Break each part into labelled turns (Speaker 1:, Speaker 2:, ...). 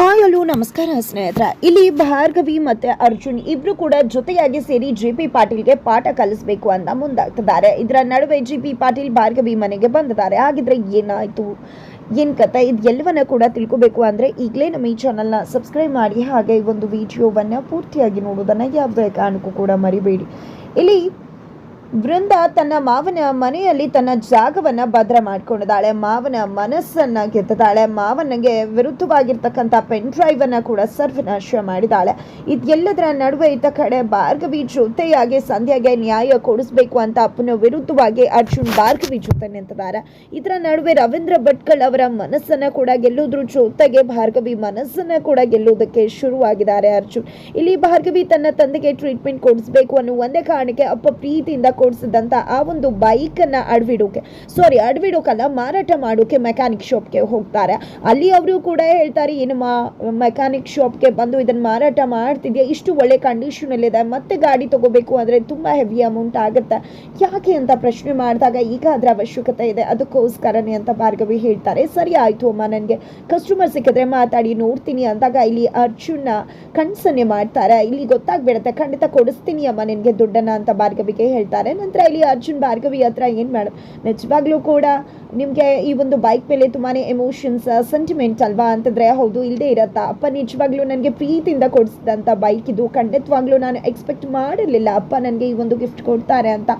Speaker 1: Hi, hello, ನಮಸ್ಕಾರ ಸ್ನೇಹಿತರ. ಇಲ್ಲಿ ಭಾರ್ಗವಿ ಮತ್ತೆ ಅರ್ಜುನ್ ಇಬ್ರು ಕೂಡ ಜೊತೆಯಾಗಿ ಸೇರಿ ಜಿ ಪಿ ಪಾಟೀಲ್ಗೆ ಪಾಠ ಕಲಿಸಬೇಕು ಅಂತ ಮುಂದಾಗ್ತಿದ್ದಾರೆ. ಇದರ ನಡುವೆ ಜಿ ಪಿ ಪಾಟೀಲ್ ಭಾರ್ಗವಿ ಮನೆಗೆ ಬಂದಿದ್ದಾರೆ. ಹಾಗಿದ್ರೆ ಏನಾಯ್ತು? ಏನ್ ಕಥೆ ಇದು ಎಲ್ಲವನ್ನ ಕೂಡ ತಿಳ್ಕೊಬೇಕು ಅಂದ್ರೆ ಈಗಲೇ ನಮ್ಮ ಈ ಚಾನಲ್ನ ಸಬ್ಸ್ಕ್ರೈಬ್ ಮಾಡಿ. ಹಾಗೆ ಈ ಒಂದು ವಿಡಿಯೋವನ್ನ ಪೂರ್ತಿಯಾಗಿ ನೋಡೋದನ್ನ ಯಾವುದೇ ಕಾರಣಕ್ಕೂ ಕೂಡ ಮರಿಬೇಡಿ. ಇಲ್ಲಿ ಬೃಂದ ತನ್ನ ಮಾವನ ಮನೆಯಲ್ಲಿ ತನ್ನ ಜಾಗವನ್ನ ಭದ್ರ ಮಾಡ್ಕೊಂಡಿದ್ದಾಳೆ. ಮಾವನ ಮನಸ್ಸನ್ನ ಗೆದ್ದಿದ್ದಾಳೆ ಮಾವನಿಗೆ ವಿರುದ್ಧವಾಗಿರ್ತಕ್ಕಂಥ ಪೆನ್ ಡ್ರೈವ್ ಅನ್ನ ಕೂಡ ಸರ್ವನಾಶ ಮಾಡಿದ್ದಾಳೆ. ಇದೆಲ್ಲದರ ನಡುವೆ ಇದ್ದ ಕಡೆ ಭಾರ್ಗವಿ ಜೊತೆಯಾಗಿ ಸಂಧ್ಯಾಗೆ ನ್ಯಾಯ ಕೊಡಿಸ್ಬೇಕು ಅಂತ ಅಪ್ಪನ ವಿರುದ್ಧವಾಗಿ ಅರ್ಜುನ್ ಭಾರ್ಗವಿ ಜೊತೆ ನಿಂತಿದ್ದಾರೆ. ಇದರ ನಡುವೆ ರವೀಂದ್ರ ಭಟ್ಕಳ್ ಅವರ ಮನಸ್ಸನ್ನ ಕೂಡ ಗೆಲ್ಲುವುದ್ರ ಜೊತೆಗೆ ಭಾರ್ಗವಿ ಮನಸ್ಸನ್ನ ಕೂಡ ಗೆಲ್ಲುವುದಕ್ಕೆ ಶುರುವಾಗಿದ್ದಾರೆ ಅರ್ಜುನ್. ಇಲ್ಲಿ ಭಾರ್ಗವಿ ತನ್ನ ತಂದೆಗೆ ಟ್ರೀಟ್ಮೆಂಟ್ ಕೊಡಿಸ್ಬೇಕು ಅನ್ನೋ ಒಂದೇ ಕಾರಣಕ್ಕೆ ಅಪ್ಪ ಪ್ರೀತಿಯಿಂದ ಕೊಡಿಸಿದಂತ ಆ ಒಂದು ಬೈಕನ್ನು ಅಡ್ವಿಡೋಕೆ ಸಾರಿ ಅಡ್ವಿಡೋಕಲ್ಲ, ಮಾರಾಟ ಮಾಡೋಕೆ ಮೆಕ್ಯಾನಿಕ್ ಶಾಪ್ಗೆ ಹೋಗ್ತಾರೆ. ಅಲ್ಲಿ ಅವರು ಕೂಡ ಹೇಳ್ತಾರೆ, ಏನು ಮಾ ಮೆಕ್ಯಾನಿಕ್ ಶಾಪ್ಗೆ ಬಂದು ಇದನ್ನ ಮಾರಾಟ ಮಾಡ್ತಿದ್ಯಾ? ಇಷ್ಟು ಒಳ್ಳೆ ಕಂಡೀಷನಲ್ಲಿದೆ ಮತ್ತೆ ಗಾಡಿ ತಗೋಬೇಕು ಅಂದರೆ ತುಂಬಾ ಹೆವಿ ಅಮೌಂಟ್ ಆಗುತ್ತೆ. ಯಾಕೆ ಅಂತ ಪ್ರಶ್ನೆ ಮಾಡಿದಾಗ ಈಗ ಅದರ ಅವಶ್ಯಕತೆ ಇದೆ. ಅದಕ್ಕೋಸ್ಕರನೇ ಅಂತ ಭಾರ್ಗವಿ ಹೇಳ್ತಾರೆ. ಸರಿ ಆಯಿತು ಅಮ್ಮ, ನನಗೆ ಕಸ್ಟಮರ್ ಸಿಕ್ಕಿದ್ರೆ ಮಾತಾಡಿ, ನೋಡ್ತೀನಿ ಅಂದಾಗ ಇಲ್ಲಿ ಅರ್ಜುನ ಕಣ್ಸನ್ನೆ ಮಾಡ್ತಾರೆ. ಇಲ್ಲಿ ಗೊತ್ತಾಗ್ಬಿಡುತ್ತೆ. ಖಂಡಿತ ಕೊಡಿಸ್ತೀನಿ ಅಮ್ಮ, ನಿನಗೆ ದುಡ್ಡನ್ನ ಅಂತ ಭಾರ್ಗವಿಗೆ ಹೇಳ್ತಾರೆ. ನಂತರ ಇಲ್ಲಿ ಅರ್ಜುನ್ ಭಾರ್ಗವಿ ಹತ್ರ ಏನು ಮೇಡಮ್? ನಿಜವಾಗ್ಲೂ ಕೂಡ ನಿಮಗೆ ಈ ಒಂದು ಬೈಕ್ ಮೇಲೆ ತುಂಬಾ ಎಮೋಷನ್ಸ್ ಸೆಂಟಿಮೆಂಟ್ ಅಲ್ವಾ ಅಂತಂದ್ರೆ ಹೌದು ಇಲ್ಲದೆ ಇರತ್ತಾ? ಅಪ್ಪ ನಿಜವಾಗ್ಲೂ ನನಗೆ ಪ್ರೀತಿಯಿಂದ ಕೊಡಿಸಿದಂಥ ಬೈಕ್ ಇದು. ಖಂಡಿತವಾಗ್ಲೂ ನಾನು ಎಕ್ಸ್ಪೆಕ್ಟ್ ಮಾಡಿರಲಿಲ್ಲ. ಅಪ್ಪ ನನಗೆ ಈ ಒಂದು ಗಿಫ್ಟ್ ಕೊಡ್ತಾರೆ ಅಂತ.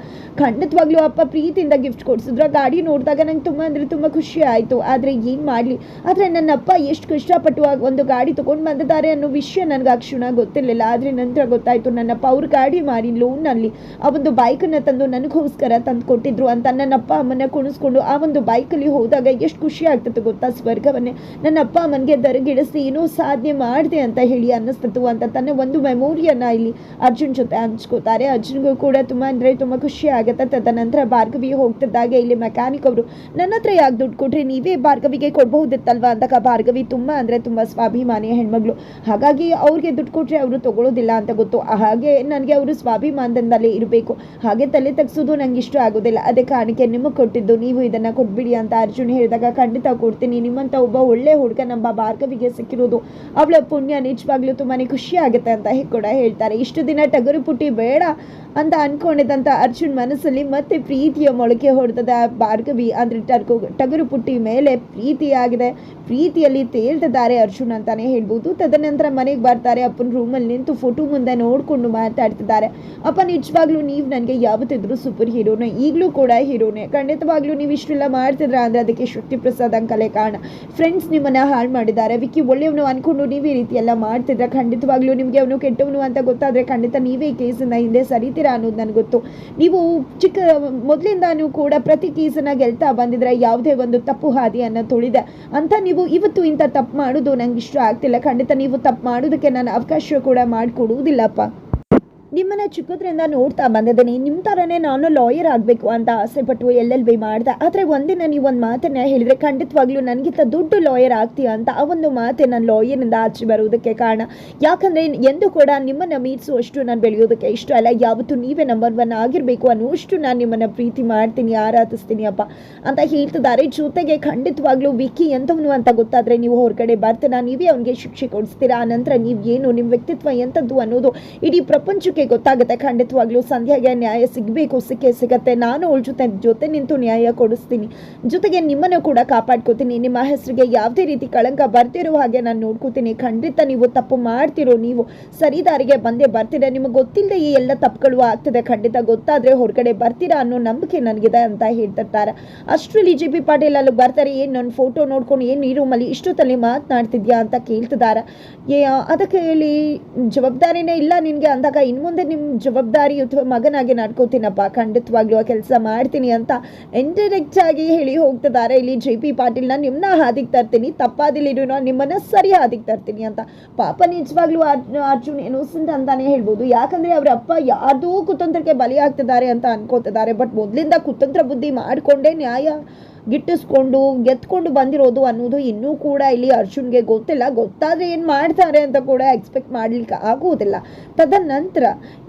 Speaker 1: ಖಂಡಿತವಾಗ್ಲೂ ಅಪ್ಪ ಪ್ರೀತಿಯಿಂದ ಗಿಫ್ಟ್ ಕೊಡಿಸಿದ್ರು. ಆ ಗಾಡಿ ನೋಡಿದಾಗ ನಂಗೆ ತುಂಬ ಅಂದರೆ ತುಂಬ ಖುಷಿ ಆಯಿತು. ಆದರೆ ಏನು ಮಾಡಲಿ? ಆದರೆ ನನ್ನ ಅಪ್ಪ ಎಷ್ಟು ಕಷ್ಟಪಟ್ಟು ಒಂದು ಗಾಡಿ ತೊಗೊಂಡು ಬಂದಿದ್ದಾರೆ ಅನ್ನೋ ವಿಷಯ ನನಗೆ ಆ ಕ್ಷಣ ಗೊತ್ತಿರಲಿಲ್ಲ. ಆದರೆ ನಂತರ ಗೊತ್ತಾಯಿತು, ನನ್ನಪ್ಪ ಅವ್ರ ಗಾಡಿ ಮಾರಿ ಲೋನಲ್ಲಿ ಆ ಒಂದು ಬೈಕನ್ನು ತಂದು ನನಗೋಸ್ಕರ ತಂದು ಕೊಟ್ಟಿದ್ರು ಅಂತ ನನ್ನ ಅಪ್ಪ ಅಮ್ಮನ ಕುಣಿಸ್ಕೊಂಡು ಆ ಒಂದು ಬೈಕಲ್ಲಿ ಹೋದಾಗ ಎಷ್ಟು ಖುಷಿ ಆಗ್ತದೆ ಗೊತ್ತಾ ಸ್ವರ್ಗವನ್ನೇ? ನನ್ನ ಅಪ್ಪ ಅಮ್ಮನಿಗೆ ದರಗಿಡಿಸಿ ಏನೋ ಸಾಧನೆ ಮಾಡಿದೆ ಅಂತ ಹೇಳಿ ಅನ್ನಿಸ್ತಿತ್ತು ಅಂತ ತನ್ನ ಒಂದು ಮೆಮೋರಿಯನ್ನು ಇಲ್ಲಿ ಅರ್ಜುನ್ ಜೊತೆ ಹಂಚ್ಕೋತಾರೆ. ಅರ್ಜುನ್ಗೂ ಕೂಡ ತುಂಬ ಅಂದರೆ ತುಂಬ ಖುಷಿ ಆಗುತ್ತೆ. ತದನಂತರ ಭಾರ್ಗವಿ ಹೋಗ್ತಿದ್ದಾಗ ಇಲ್ಲಿ ಮೆಕ್ಯಾನಿಕ್ ಅವರು, ನನ್ನ ಹತ್ರ ಯಾಕೆ ದುಡ್ಡು ಕೊಟ್ರಿ? ನೀವೇ ಭಾರ್ಗವಿಗೆ ಕೊಡಬಹುದಿತ್ತಲ್ವಾ? ಅಂದಾಗ ಭಾರ್ಗವಿ ತುಂಬ ಅಂದರೆ ತುಂಬ ಸ್ವಾಭಿಮಾನಿ ಹೆಣ್ಮಗಳು. ಹಾಗಾಗಿ ಅವ್ರಿಗೆ ದುಡ್ಡು ಕೊಟ್ಟರೆ ಅವರು ತಗೊಳ್ಳೋದಿಲ್ಲ ಅಂತ ಗೊತ್ತು. ಹಾಗೆ ನನಗೆ ಅವರು ಸ್ವಾಭಿಮಾನದಿಂದಲೇ ಇರಬೇಕು. ಹಾಗೆ ತಲೆ ತಗ್ಸೋದು ನಂಗೆ ಇಷ್ಟ ಆಗೋದಿಲ್ಲ. ಅದೇ ಕಾಣಿಕೆ ನಿಮಗೆ ಕೊಟ್ಟಿದ್ದು. ನೀವು ಇದನ್ನು ಕೊಟ್ಬಿಡಿ ಅಂತ ಅರ್ಜುನ್ ಹೇಳಿದಾಗ ಖಂಡಿತ ಕೊಡ್ತೀನಿ. ನಿಮ್ಮಂಥ ಒಬ್ಬ ಒಳ್ಳೆ ಹುಡುಗ ನಮ್ಮ ಭಾರ್ಗವಿಗೆ ಸಿಕ್ಕಿರೋದು. ಅವಳ ಪುಣ್ಯ ನಿಜವಾಗ್ಲೂ ತುಂಬಾ ಖುಷಿ ಆಗುತ್ತೆ ಅಂತ ಕೂಡ ಹೇಳ್ತಾರೆ. ಇಷ್ಟು ದಿನ ಟಗರು ಪುಟ್ಟಿ ಬೇಡ ಅಂತ ಅನ್ಕೊಂಡಿದ್ದಂಥ ಅರ್ಜುನ್ ಮನಸ್ಸಲ್ಲಿ ಮತ್ತೆ ಪ್ರೀತಿಯ ಮೊಳಕೆ ಹೊಡೆದದ ಭಾರ್ಗವಿ. ಅಂದ್ರೆ ಟರ್ಗು ಟಗರು ಪುಟ್ಟಿ ಮೇಲೆ ಪ್ರೀತಿಯಾಗಿದೆ. ಪ್ರೀತಿಯಲ್ಲಿ ತೇಲ್ತಿದ್ದಾರೆ ಅರ್ಜುನ್ ಅಂತಾನೆ ಹೇಳ್ಬೋದು. ತದನಂತರ ಮನೆಗೆ ಬರ್ತಾರೆ. ಅಪ್ಪನ ರೂಮಲ್ಲಿ ನಿಂತು ಫೋಟೋ ಮುಂದೆ ನೋಡ್ಕೊಂಡು ಮಾತಾಡ್ತಿದ್ದಾರೆ. ಅಪ್ಪ, ನಿಜವಾಗ್ಲೂ ನೀವು ನನಗೆ ಯಾವತ್ತಿದ್ರು ಸೂಪರ್ ಹೀರೋನೇ ಈಗಲೂ ಕೂಡ ಹೀರೋನೇ ಖಂಡಿತವಾಗ್ಲೂ ನೀವು ಇಷ್ಟೆಲ್ಲ ಮಾಡ್ತಿದ್ರ ಅಂದ್ರೆ ಅದಕ್ಕೆ ಶಕ್ತಿ ಪ್ರಸಾದ್ ಅಂಕಲೇ ಕಾರಣ. ಫ್ರೆಂಡ್ಸ್ ನಿಮ್ಮನ್ನ ಹಾಳು ಮಾಡಿದ್ದಾರೆ. ವಿಕ್ಕಿ ಒಳ್ಳೆಯವನು ಅನ್ಕೊಂಡು ನೀವು ಈ ರೀತಿ ಎಲ್ಲ ಮಾಡ್ತಿದ್ರೆ. ಖಂಡಿತವಾಗ್ಲೂ ನಿಮಗೆ ಅವನು ಕೆಟ್ಟವನು ಅಂತ ಗೊತ್ತಾದ್ರೆ ಖಂಡಿತ ನೀವೇ ಕೇಸನ್ನ ಹಿಂದೆ ಸರಿತೀರಾ ಅನ್ನೋದು ನನಗೆ ಗೊತ್ತು. ನೀವು ಚಿಕ್ಕ, ಮೊದಲಿಂದಾನು ಕೂಡ ಪ್ರತಿ ಕೇಸನ್ನ ಗೆಲ್ತಾ ಬಂದಿದ್ರೆ ಯಾವುದೇ ಒಂದು ತಪ್ಪು ಹಾದಿಯನ್ನ ತುಳಿದೆ. ಅಂತ ನೀವು ಇವತ್ತು ಇಂಥ ತಪ್ಪು ಮಾಡೋದು ನಂಗೆ ಇಷ್ಟ ಆಗ್ತಿಲ್ಲ. ಖಂಡಿತ ನೀವು ತಪ್ಪು ಮಾಡೋದಕ್ಕೆ ನಾನು ಅವಕಾಶ ಕೂಡ ಮಾಡಿಕೊಡುವುದಿಲ್ಲಪ್ಪ. ನಿಮ್ಮನ್ನ ಚಿಕ್ಕದ್ರಿಂದ ನೋಡ್ತಾ ಬಂದಿದ್ದೀನಿ. ನಿಮ್ಮ ಥರನೇ ನಾನು ಲಾಯರ್ ಆಗಬೇಕು ಅಂತ ಆಸೆಪಟ್ಟು ಎಲ್ ಎಲ್ ಬಿ ಮಾಡಿದೆ. ಆದರೆ ಒಂದಿನ ನೀವು ಒಂದು ಮಾತನ್ನ ಹೇಳಿದರೆ ಖಂಡಿತವಾಗ್ಲೂ ನನಗಿಂತ ದೊಡ್ಡ ಲಾಯರ್ ಆಗ್ತೀಯ ಅಂತ ಆ ಒಂದು ಮಾತೆ ನಾನು ಲಾಯರಿಂದ ಆಚೆ ಬರುವುದಕ್ಕೆ ಕಾರಣ. ಯಾಕಂದರೆ ಎಂದು ಕೂಡ ನಿಮ್ಮನ್ನು ಮೀರಿಸುವಷ್ಟು ನಾನು ಬೆಳೆಯೋದಕ್ಕೆ ಇಷ್ಟ ಅಲ್ಲ. ಯಾವತ್ತೂ ನೀವೇ ನಂಬರ್ ಒನ್ ಆಗಿರಬೇಕು ಅನ್ನುವಷ್ಟು ನಾನು ನಿಮ್ಮನ್ನು ಪ್ರೀತಿ ಮಾಡ್ತೀನಿ, ಆರಾಧಿಸ್ತೀನಿ ಅಪ್ಪ ಅಂತ ಹೇಳ್ತಿದ್ದಾರೆ. ಜೊತೆಗೆ ಖಂಡಿತವಾಗ್ಲೂ ವಿಕ್ಕಿ ಎಂಥವನು ಅಂತ ಗೊತ್ತಾದರೆ ನೀವು ಹೊರಗಡೆ ಬರ್ತೀರಾ, ನೀವೇ ಅವನಿಗೆ ಶಿಕ್ಷೆ ಕೊಡಿಸ್ತೀರಾ, ಆ ನಂತರ ನೀವು ಏನು ನಿಮ್ಮ ವ್ಯಕ್ತಿತ್ವ ಎಂಥದ್ದು ಅನ್ನೋದು ಇಡೀ ಪ್ರಪಂಚಕ್ಕೆ ಗೊತ್ತಾಗುತ್ತೆ ಖಂಡಿತವಾಗ್ಲೂ ಸಂಧ್ಯಾಗೆ ನ್ಯಾಯ ಸಿಗಬೇಕು, ಸಿಕ್ಕೇ ಸಿಗತ್ತೆ. ನಾನು ಅವಳ ಜೊತೆ ಜೊತೆ ನಿಂತು ನ್ಯಾಯ ಕೊಡಿಸ್ತೀನಿ. ಜೊತೆಗೆ ನಿಮ್ಮನ್ನು ಕೂಡ ಕಾಪಾಡ್ಕೋತೀನಿ. ನಿಮ್ಮ ಹೆಸರಿಗೆ ಯಾವುದೇ ರೀತಿ ಕಳಂಕ ಬರ್ತಿರೋ ಹಾಗೆ ನಾನು ನೋಡ್ಕೋತೀನಿ. ಖಂಡಿತ ನೀವು ತಪ್ಪು ಮಾಡ್ತಿರೋ ನೀವು ಸರಿದಾರಿಗೆ ಬಂದೇ ಬರ್ತೀರಾ. ನಿಮಗೆ ಗೊತ್ತಿಲ್ಲದೆ ಈ ಎಲ್ಲ ತಪ್ಪುಗಳು ಆಗ್ತದೆ. ಖಂಡಿತ ಗೊತ್ತಾದ್ರೆ ಹೊರಗಡೆ ಬರ್ತೀರಾ ಅನ್ನೋ ನಂಬಿಕೆ ನನಗಿದೆ ಅಂತ ಹೇಳ್ತಿರ್ತಾರೆ. ಅಷ್ಟರಲ್ಲಿ ಜಿ ಪಿ ಪಾಟೀಲ್ ಅಲ್ಲಿ ಬರ್ತಾರೆ. ಏನು ನನ್ನ ಫೋಟೋ ನೋಡ್ಕೊಂಡು ಏನು ಈ ರೂಮಲ್ಲಿ ಇಷ್ಟೊತ್ತಲ್ಲಿ ಮಾತನಾಡ್ತಿದ್ಯಾ ಅಂತ ಕೇಳ್ತಿದ್ದಾರೆ. ಅದಕ್ಕೆ ಹೇಳಿ ಜವಾಬ್ದಾರಿನೇ ಇಲ್ಲ ನಿನಗೆ ಅಂದಾಗ. ಇನ್ನು ಮುಂದೆ ನಿಮ್ಮ ಜವಾಬ್ದಾರಿ ಅಥವಾ ಮಗನಾಗಿ ನಡ್ಕೋತೀನಪ್ಪ, ಖಂಡಿತವಾಗ್ಲೂ ಆ ಕೆಲಸ ಮಾಡ್ತೀನಿ ಅಂತ ಇಂಡೈರೆಕ್ಟ್ ಆಗಿ ಹೇಳಿ ಹೋಗ್ತಿದ್ದಾರೆ. ಇಲ್ಲಿ ಜೆ ಪಿ ಪಾಟೀಲ್ನ ನಿಮ್ಮನ್ನ ಹಾದಿಗೆ ತರ್ತೀನಿ ತಪ್ಪಾದಿಲ್ಲಿರು ನಾನು ನಿಮ್ಮನ್ನ ಸರಿ ಹಾದಿಗೆ ತರ್ತೀನಿ ಅಂತ. ಪಾಪ ನಿಜವಾಗ್ಲೂ ಅರ್ಜುನ್ ಇನ್ನೋಸೆಂಟ್ ಅಂತಾನೆ ಹೇಳ್ಬೋದು. ಯಾಕಂದ್ರೆ ಅವ್ರ ಅಪ್ಪ ಯಾವುದೋ ಕುತಂತ್ರಕ್ಕೆ ಬಲಿಯಾಗ್ತಿದ್ದಾರೆ ಅಂತ ಅನ್ಕೋತಿದ್ದಾರೆ. ಬಟ್ ಮೊದಲಿಂದ ಕುತಂತ್ರ ಬುದ್ಧಿ ಮಾಡಿಕೊಂಡೇ ನ್ಯಾಯ ಗಿಟ್ಟಿಸ್ಕೊಂಡು ಗೆದ್ಕೊಂಡು ಬಂದಿರೋದು ಅನ್ನೋದು ಇನ್ನೂ ಕೂಡ ಇಲ್ಲಿ ಅರ್ಜುನ್ಗೆ ಗೊತ್ತಿಲ್ಲ. ಗೊತ್ತಾದರೆ ಏನು ಮಾಡ್ತಾರೆ ಅಂತ ಕೂಡ ಎಕ್ಸ್ಪೆಕ್ಟ್ ಮಾಡ್ಲಿಕ್ಕೆ ಆಗುವುದಿಲ್ಲ. ತದನಂತರ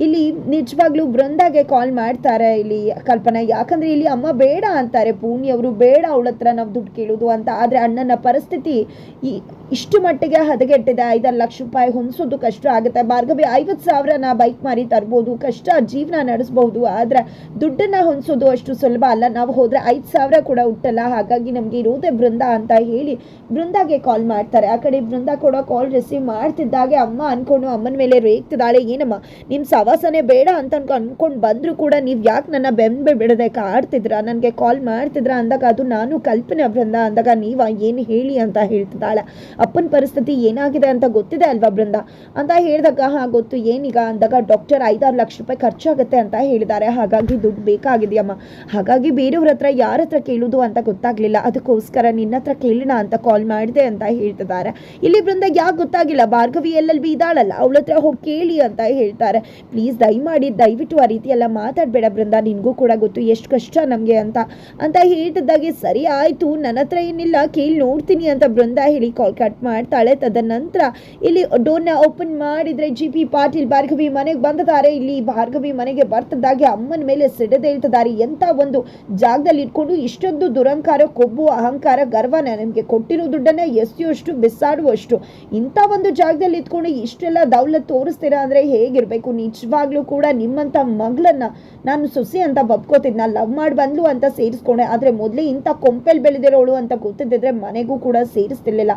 Speaker 1: ಇಲ್ಲಿ ನಿಜವಾಗ್ಲೂ ಬೃಂದಾಗೆ ಕಾಲ್ ಮಾಡ್ತಾರೆ ಇಲ್ಲಿ ಕಲ್ಪನಾ. ಯಾಕಂದ್ರೆ ಇಲ್ಲಿ ಅಮ್ಮ ಬೇಡ ಅಂತಾರೆ. ಪೂಣಿಯವರು ಬೇಡ ಅವಳ ಹತ್ರ ನಾವು ದುಡ್ಡು ಕೇಳೋದು ಅಂತ. ಆದ್ರೆ ಅಣ್ಣನ ಪರಿಸ್ಥಿತಿ ಈ ಇಷ್ಟು ಮಟ್ಟಿಗೆ ಹದಗೆಟ್ಟಿದೆ. ಐದಾರು ಲಕ್ಷ ರೂಪಾಯಿ ಹೊಂದಿಸೋದು ಕಷ್ಟ ಆಗುತ್ತೆ. ಭಾರ್ಗವಿ, ಐವತ್ತು ಸಾವಿರನ ಬೈಕ್ ಮಾರಿ ತರ್ಬೋದು. ಕಷ್ಟ ಜೀವನ ನಡೆಸ್ಬೋದು. ಆದರೆ ದುಡ್ಡನ್ನು ಹೊಂದಿಸೋದು ಅಷ್ಟು ಸುಲಭ ಅಲ್ಲ. ನಾವು ಹೋದರೆ ಐದು ಸಾವಿರ ಕೂಡ ಹುಟ್ಟಲ್ಲ. ಹಾಗಾಗಿ ನಮಗೆ ಇರೋದೇ ಬೃಂದ ಅಂತ ಹೇಳಿ ಬೃಂದಾಗೆ ಕಾಲ್ ಮಾಡ್ತಾರೆ. ಆ ಕಡೆ ಬೃಂದ ಕೂಡ ಕಾಲ್ ರಿಸೀವ್ ಮಾಡ್ತಿದ್ದಾಗೆ. ಅಮ್ಮ ಅಂದ್ಕೊಂಡು ಅಮ್ಮನ ಮೇಲೆ ರೇಗ್ತಿದ್ದಾಳೆ. ಏನಮ್ಮ ನಿಮ್ಮ ಸವಾಸನೆ ಬೇಡ ಅಂತ ಅನ್ಕೊ, ಅನ್ಕೊಂಡು ಬಂದರೂ ಕೂಡ ನೀವು ಯಾಕೆ ನನ್ನ ಬೆಂಬೆ ಬಿಡದೆ ಕಾಡ್ತಿದ್ರ? ನನಗೆ ಕಾಲ್ ಮಾಡ್ತಿದ್ರ ಅಂದಾಗ ಅದು ನಾನು ಕಲ್ಪನೆ ಬೃಂದ ಅಂದಾಗ ನೀವು ಏನು ಹೇಳಿ ಅಂತ ಹೇಳ್ತಿದ್ದಾಳೆ. ಅಪ್ಪನ ಪರಿಸ್ಥಿತಿ ಏನಾಗಿದೆ ಅಂತ ಗೊತ್ತಿದೆ ಅಲ್ವಾ ಬೃಂದ? ಅಂತ ಹೇಳಿದಾಗ, ಹಾ, ಗೊತ್ತು. ಏನೀಗ? ಅಂದಾಗ, ಡಾಕ್ಟರ್, ಐದಾರು ಲಕ್ಷ ರೂಪಾಯಿ ಖರ್ಚಾಗುತ್ತೆ ಅಂತ ಹೇಳಿದ್ದಾರೆ. ಹಾಗಾಗಿ ದುಡ್ಡು ಬೇಕಾಗಿದೆಯಮ್ಮ. ಹಾಗಾಗಿ ಬೇರೆಯವ್ರ ಹತ್ರ ಯಾರ ಹತ್ರ ಕೇಳುದು ಅಂತ ಗೊತ್ತಾಗ್ಲಿಲ್ಲ. ಅದಕ್ಕೋಸ್ಕರ ನಿನ್ನ ಹತ್ರ ಕೇಳೋಣ ಅಂತ ಕಾಲ್ ಮಾಡಿದೆ ಅಂತ ಹೇಳ್ತಿದ್ದಾರೆ. ಇಲ್ಲಿ ಬೃಂದ, ಯಾಕೆ ಗೊತ್ತಾಗಿಲ್ಲ? ಭಾರ್ಗವಿ ಎಲ್ಲಲ್ಲಿ ಬಿ ಅವಳ ಹತ್ರ ಹೋಗಿ ಕೇಳಿ ಅಂತ ಹೇಳ್ತಾರೆ. ಪ್ಲೀಸ್ ದಯಮಾಡಿ, ದಯವಿಟ್ಟು ಆ ರೀತಿ ಎಲ್ಲ ಮಾತಾಡಬೇಡ ಬೃಂದ. ನಿನಗೂ ಕೂಡ ಗೊತ್ತು. ಎಷ್ಟು ಕಷ್ಟ ನಮಗೆ ಅಂತ. ಅಂತ ಹೇಳ್ತಿದ್ದಾಗೆ, ಸರಿ, ಆಯಿತು. ನನ್ನ ಹತ್ರ ಏನಿಲ್ಲ. ಕೇಳಿ ನೋಡ್ತೀನಿ ಅಂತ ಬೃಂದ ಹೇಳಿ ಕಾಲ್ ಕಟ್ ಮಾಡ್ತಾಳೆ. ತದನಂತರ ಇಲ್ಲಿ ಡೋರ್ನ ಓಪನ್ ಮಾಡಿದ್ರೆ ಜಿ ಪಿ ಪಾಟೀಲ್ ಭಾರ್ಗವಿ ಮನೆಗೆ ಬಂದಿದ್ದಾರೆ ಇಲ್ಲಿ ಭಾರ್ಗವಿ ಮನೆಗೆ ಬರ್ತದಾಗಿ ಅಮ್ಮನ ಮೇಲೆ ಸಿಡದೇಳ್ತಿದ್ದಾರೆ ಎಂಥ ಒಂದು ಜಾಗದಲ್ಲಿ ಇಟ್ಕೊಂಡು ಇಷ್ಟೊಂದು ದುರಂಕಾರ, ಕೊಬ್ಬು, ಅಹಂಕಾರ ಗರ್ವನ ನಿಮಗೆ ಕೊಟ್ಟಿರೋ ದುಡ್ಡನ್ನ ಎಸೆಯುವಷ್ಟು, ಬಿಸಾಡುವಷ್ಟು ಇಂಥ ಒಂದು ಜಾಗದಲ್ಲಿ ಇದ್ಕೊಂಡು ಇಷ್ಟೆಲ್ಲ ದೌಲತ್ ತೋರಿಸ್ತೀರಾ ಅಂದರೆ ಹೇಗಿರಬೇಕು? ನಿಜವಾಗ್ಲೂ ಕೂಡ ನಿಮ್ಮಂಥ ಮಗಳನ್ನ ನಾನು ಸುಸಿ ಅಂತ ಬಬ್ಕೋತಿದ್ನ ಲವ್ ಮಾಡಿ ಬಂದ್ಲು ಅಂತ ಸೇರಿಸ್ಕೊಂಡೆ. ಆದರೆ ಮೊದಲೇ ಇಂಥ ಕೊಂಪೆಲ್ ಬೆಳೆದಿರೋಳು ಅಂತ ಗೊತ್ತಿದ್ದಿದ್ರೆ ಮನೆಗೂ ಕೂಡ ಸೇರಿಸ್ತಿರ್ಲಿಲ್ಲ.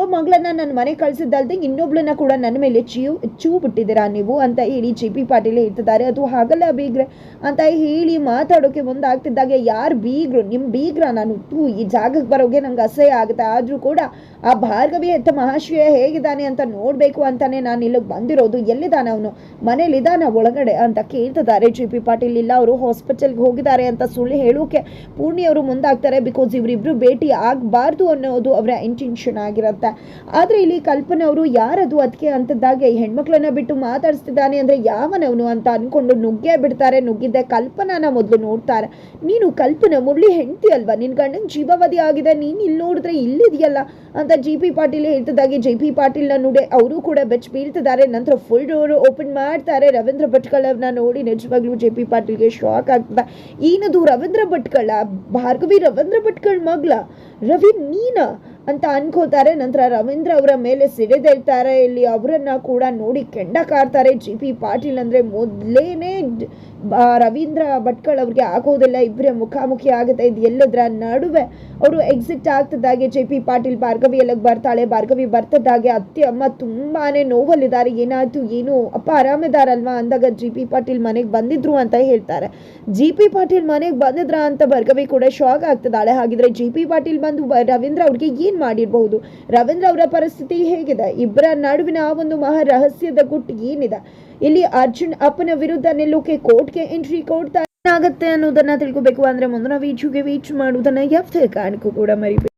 Speaker 1: ಮಗಳನ್ನ ನನ್ನ ಮನೆ ಕಳಿಸಿದ್ದಲ್ದೆ ಇನ್ನೊಬ್ಳನ್ನ ಕೂಡ ನನ್ನ ಮೇಲೆ ಚೀವ್ ಚೂ ಬಿಟ್ಟಿದ್ದೀರಾ ನೀವು? ಅಂತ ಹೇಳಿ ಜಿ ಪಿ ಪಾಟೀಲ್ ಹೇಳ್ತಿದ್ದಾರೆ. ಅದು ಹಾಗಲ್ಲ ಬೀಗ್ರೆ. ಅಂತ ಹೇಳಿ ಮಾತಾಡೋಕೆ ಮುಂದಾಗ್ತಿದ್ದಾಗೆ ಯಾರು ಬೀಗ್ರು? ನಿಮ್ಮ ಬೀಗ್ರ ನಾನು ತೂ, ಈ ಜಾಗಕ್ಕೆ ಬರೋಗೆ ನಂಗೆ ಅಸಹ್ಯ ಆಗುತ್ತೆ. ಆದರೂ ಕೂಡ ಆ ಭಾರ್ಗವಿ ಎತ್ತ ಮಹಾಶಯ ಹೇಗಿದ್ದಾನೆ ಅಂತ ನೋಡಬೇಕು ಅಂತಾನೆ ನಾನು ಇಲ್ಲಿಗೆ ಬಂದಿರೋದು. ಎಲ್ಲಿದ್ದಾನೆ ಅವನು? ಮನೇಲಿದ್ದಾನೆ ಒಳಗಡೆ? ಅಂತ ಕೇಳ್ತಿದ್ದಾರೆ ಜಿ ಪಿ ಪಾಟೀಲ್. ಇಲ್ಲ, ಅವರು ಹಾಸ್ಪಿಟಲ್ಗೆ ಹೋಗಿದ್ದಾರೆ ಅಂತ ಸುಳ್ಳು ಹೇಳೋಕೆ ಪೂರ್ಣಿಯವರು ಮುಂದಾಗ್ತಾರೆ ಬಿಕಾಸ್ ಇವರಿಬ್ರು ಭೇಟಿ ಆಗಬಾರ್ದು ಅನ್ನೋದು ಅವರ ಇಂಟೆನ್ಷನ್ ಆಗಿರುತ್ತೆ. ಆದರೆ ಇಲ್ಲಿ ಕಲ್ಪನಾ ಅವರು ಯಾರದು ಅದಕ್ಕೆ ಅಂತದ್ದಾಗೆ ಹೆಣ್ಮಕ್ಳನ್ನ ಬಿಟ್ಟು ಮಾತಾಡಿಸ್ತಿದ್ದಾನೆ ಅಂದರೆ ಯಾವನವನು ಅಂತ ಅಂದ್ಕೊಂಡು ನುಗ್ಗೇ ಬಿಡ್ತಾರೆ, ನುಗ್ಗಿದ್ದೆ ಕಲ್ಪನಾನ ಮೊದಲು ನೋಡ್ತಾರೆ. ನೀನು ಕಲ್ಪನಾ ಮುರಳಿ ಹೆಂಡತಿ ಅಲ್ವಾ? ನಿನ್ನ ಗಂಡನ ಜೀವಾವಧಿ ಆಗಿದೆ, ನೀನು ಇಲ್ಲಿ ನೋಡಿದ್ರೆ ಇಲ್ಲಿದೆಯಲ್ಲ ಅಂತ ಜಿ ಪಿ ಪಾಟೀಲ್ ಹೇಳ್ತಿದ್ದಾಗೆ. ಜೆ ಪಿ ಪಾಟೀಲ್ನ ನೋಡಿ ಅವರು ಕೂಡ ಬೆಚ್ಚ ಬೀಳ್ತಿದ್ದಾರೆ. ನಂತರ ಫುಲ್ ಡೋರ್ ಓಪನ್ ಮಾಡ್ತಾರೆ. ರವೀಂದ್ರ ಭಟ್ಕಳ್ ಅವ್ರನ್ನ ನೋಡಿ ನಿಜವಾಗ್ಲೂ ಜೆ ಪಿ ಪಾಟೀಲ್ಗೆ ಶಾಕ್ ಆಗ್ತದೆ. ಏನದು ರವೀಂದ್ರ ಭಟ್ಕಳ? ಭಾರ್ಗವಿ ರವೀಂದ್ರ ಭಟ್ಕಳ್ ಮಗ್ಲ ರವಿ, ನೀನ? ಅಂತ ಅನ್ಕೋತಾರೆ. ನಂತರ ರವೀಂದ್ರ ಅವರ ಮೇಲೆ ಸಿಡಿದೇಳ್ತಾರೆ ಇಲ್ಲಿ ಅವರನ್ನ ಕೂಡ ನೋಡಿ ಕೆಂಡ ಕಾಡ್ತಾರೆ. ಜಿ ಪಿ ಪಾಟೀಲ್ ಅಂದ್ರೆ ಮೊದಲೇನೆ ರವೀಂದ್ರ ಭಟ್ಕಳ್ ಅವ್ರಿಗೆ ಆಗೋದಿಲ್ಲ ಇಬ್ಬರೇ ಮುಖಾಮುಖಿ ಆಗುತ್ತೆ, ಇದು ಎಲ್ಲದರ ನಡುವೆ ಅವರು ಎಕ್ಸಿಟ್ ಆಗ್ತದಾಗೆ ಜೆ ಪಿ ಪಾಟೀಲ್, ಭಾರ್ಗವಿ ಎಲ್ಲ ಬರ್ತಾಳೆ, ಭಾರ್ಗವಿ ಬರ್ತದಾಗೆ ಅತ್ತೆ, ಅಮ್ಮ ತುಂಬಾನೇ ನೋವಲ್ಲಿದ್ದಾರೆ, ಏನಾಯ್ತು, ಏನು, ಅಪ್ಪ ಆರಾಮಿದಾರಲ್ವಾ ಅಂದಾಗ ಜಿ ಪಿ ಪಾಟೀಲ್ ಮನೆಗೆ ಬಂದಿದ್ರು ಅಂತ ಹೇಳ್ತಾರೆ. ಜಿ ಪಿ ಪಾಟೀಲ್ ಮನೆಗೆ ಬಂದಿದ್ರ ಅಂತ ಭಾರ್ಗವಿ ಕೂಡ ಶಾಕ್ ಆಗ್ತದಾಳೆ, ಹಾಗಿದ್ರೆ ಜಿ ಪಿ ಪಾಟೀಲ್ ಬಂದು ರವೀಂದ್ರ ಅವ್ರಿಗೆ ಏನು ಮಾಡಿರಬಹುದು? ರವೀಂದ್ರ ಅವರ ಪರಿಸ್ಥಿತಿ ಹೇಗಿದೆ? ಇಬ್ಬರ ನಡುವಿನ ಆ ಒಂದು ಮಹಾ ರಹಸ್ಯದ ಗುಟ್ಟು ಏನಿದೆ? ಇಲ್ಲಿ ಅರ್ಜುನ್ ಅಪ್ಪನ ವಿರುದ್ಧ ನಿಲ್ಲೋಕೆ ಕೋರ್ಟ್ಗೆ ಎಂಟ್ರಿ ಕೊಡ್ತಾ ಏನಾಗುತ್ತೆ ಅನ್ನೋದನ್ನ ತಿಳ್ಕೊಬೇಕು ಅಂದ್ರೆ ಮುಂದಿನ ವೀಡಿಯೋಗೆ ವೀಚ್ ಮಾಡುವುದನ್ನ ಯಾವುದೇ ಕಾರಣಕ್ಕೂ ಕೂಡ ಮರಿಬೇಡಿ.